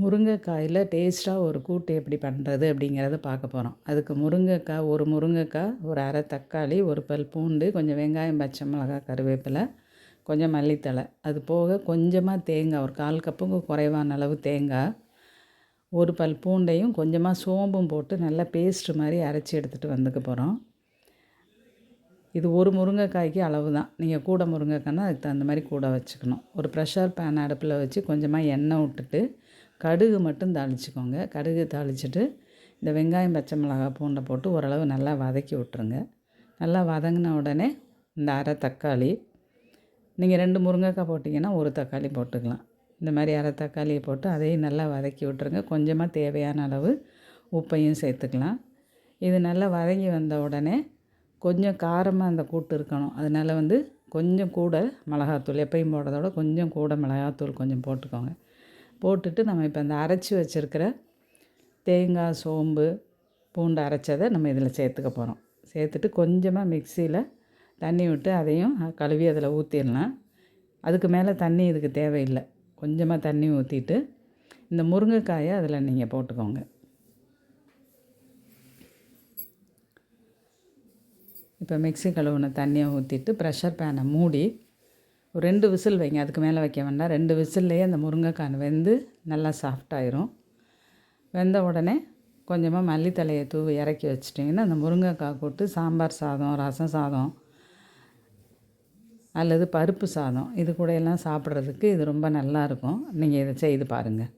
முருங்கைக்காயில் டேஸ்ட்டாக ஒரு கூட்டு எப்படி பண்ணுறது அப்படிங்கிறத பார்க்க போகிறோம் அதுக்கு முருங்கைக்காய் ஒரு முருங்கைக்காய் ஒரு அரை தக்காளி ஒரு பல் பூண்டு கொஞ்சம் வெங்காயம் பச்சை மிளகாய் கருவேப்பிலை கொஞ்சம் மல்லித்தழை. அது போக கொஞ்சமாக தேங்காய் ஒரு கால் கப்புக்கு குறைவான அளவு தேங்காய் ஒரு பல் பூண்டையும் கொஞ்சமாக சோம்பும் போட்டு நல்லா பேஸ்ட்டு மாதிரி அரைச்சி எடுத்துகிட்டு வந்துக்க போகிறோம் இது ஒரு முருங்கைக்காய்க்கு அளவு தான். நீங்கள் கூட முருங்கைக்காய்னா அதுக்கு தகுந்த மாதிரி கூட வச்சுக்கணும். ஒரு ப்ரெஷர் பேன் அடுப்பில் வச்சு கொஞ்சமாக எண்ணெய் விட்டுட்டு கடுகு மட்டும் தாளிச்சுக்கோங்க. கடுகு தாளிச்சிட்டு இந்த வெங்காயம் பச்சை மிளகாய் பூண்டை போட்டு ஓரளவு நல்லா வதக்கி விட்ருங்க நல்லா வதங்கின உடனே இந்த அரை தக்காளி நீங்கள் ரெண்டு முருங்கைக்காய் போட்டிங்கன்னா ஒரு தக்காளி போட்டுக்கலாம். இந்த மாதிரி அரை தக்காளியை போட்டு அதையும் நல்லா வதக்கி விட்ருங்க கொஞ்சமாக தேவையான அளவு உப்பையும் சேர்த்துக்கலாம். இது நல்லா வதங்கி வந்த உடனே கொஞ்சம் காரமாக அந்த கூட்டு இருக்கணும். அதனால் வந்து கொஞ்சம் கூட மிளகாத்தூள் எப்பயும் போடுறதோட கொஞ்சம் கூட மிளகாத்தூள் கொஞ்சம் போட்டுக்கோங்க. போட்டுட்டு நம்ம இப்போ அந்த அரைச்சி வச்சுருக்கிற தேங்காய் சோம்பு பூண்டு அரைச்சதை நம்ம இதில் சேர்த்துக்க போகிறோம். சேர்த்துட்டு கொஞ்சமாக மிக்சியில் தண்ணி விட்டு அதையும் கழுவி அதில் ஊற்றிடலாம். அதுக்கு மேலே தண்ணி இதுக்கு தேவையில்லை. கொஞ்சமாக தண்ணி ஊற்றிட்டு இந்த முருங்கைக்காயை அதில் நீங்கள் போட்டுக்கோங்க. இப்போ மிக்ஸி கழுவுன தண்ணியை ஊற்றிட்டு ப்ரெஷர் பேனை மூடி ஒரு ரெண்டு விசில் வைங்க அதுக்கு மேலே வைக்க வேண்டாம். ரெண்டு விசில்லையே அந்த முருங்கைக்காய் வெந்து நல்லா சாஃப்டாயிரும் வெந்த உடனே கொஞ்சமாக மல்லித்தலையை தூவி இறக்கி வச்சிட்டிங்கன்னா அந்த முருங்கைக்காய் கூட்டு சாம்பார் சாதம் ரசம் சாதம் அல்லது பருப்பு சாதம் இது கூட எல்லாம் சாப்பிட்றதுக்கு இது ரொம்ப நல்லாயிருக்கும் நீங்கள் இதை செய்து பாருங்கள்